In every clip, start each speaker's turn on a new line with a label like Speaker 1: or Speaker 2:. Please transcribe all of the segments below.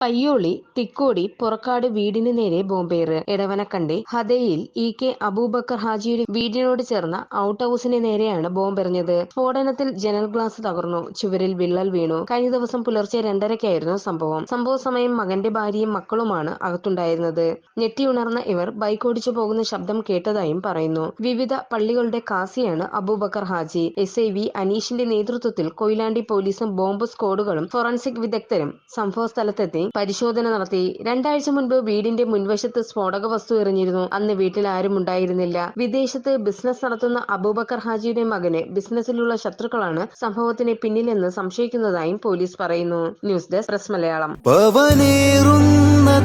Speaker 1: പയ്യോളി തിക്കോടി പുറക്കാട് വീടിന് നേരെ ബോംബേറ് എടവനക്കണ്ടി ഹദയിൽ ഇ കെ അബൂബക്കർ ഹാജിയുടെ വീടിനോട് ചേർന്ന ഔട്ട് ഹൌസിന് നേരെയാണ് ബോംബെറിഞ്ഞത്. സ്ഫോടനത്തിൽ ജനൽ ഗ്ലാസ് തകർന്നു. ചുവരിൽ വിള്ളൽ വീണു. കഴിഞ്ഞ ദിവസം പുലർച്ചെ രണ്ടരയ്ക്കായിരുന്നു സംഭവം. സംഭവ സമയം മകന്റെ ഭാര്യയും മക്കളുമാണ് അകത്തുണ്ടായിരുന്നത്. ഞെട്ടിയുണർന്ന ഇവർ ബൈക്ക് ഓടിച്ചു പോകുന്ന ശബ്ദം കേട്ടതായും പറയുന്നു. വിവിധ പള്ളികളുടെ കാസിയാണ് Abubakar Haji. S I V അനീഷിന്റെ നേതൃത്വത്തിൽ കൊയിലാണ്ടി പോലീസും ബോംബ് സ്ക്വാഡുകളും ഫോറൻസിക് വിദഗ്ധരും സംഭവ സ്ഥലത്തെത്തി പരിശോധന നടത്തി. രണ്ടാഴ്ച മുൻപ് വീടിന്റെ മുൻവശത്ത് സ്ഫോടക വസ്തു എറിഞ്ഞിരുന്നു. അന്ന് വീട്ടിൽ ആരും ഉണ്ടായിരുന്നില്ല. വിദേശത്ത് ബിസിനസ് നടത്തുന്ന അബൂബക്കർ ഹാജിയുടെ മകന് ബിസിനസ്സിലുള്ള ശത്രുക്കളാണ് സംഭവത്തിന് പിന്നിലെന്ന് സംശയിക്കുന്നതായും പോലീസ് പറയുന്നു. News desk press Malayalam.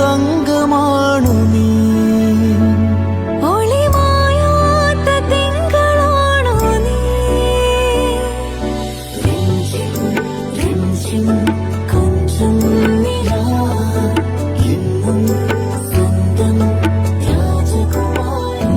Speaker 2: തങ്കമാണു നീ.
Speaker 3: ഒളിമായാത്ത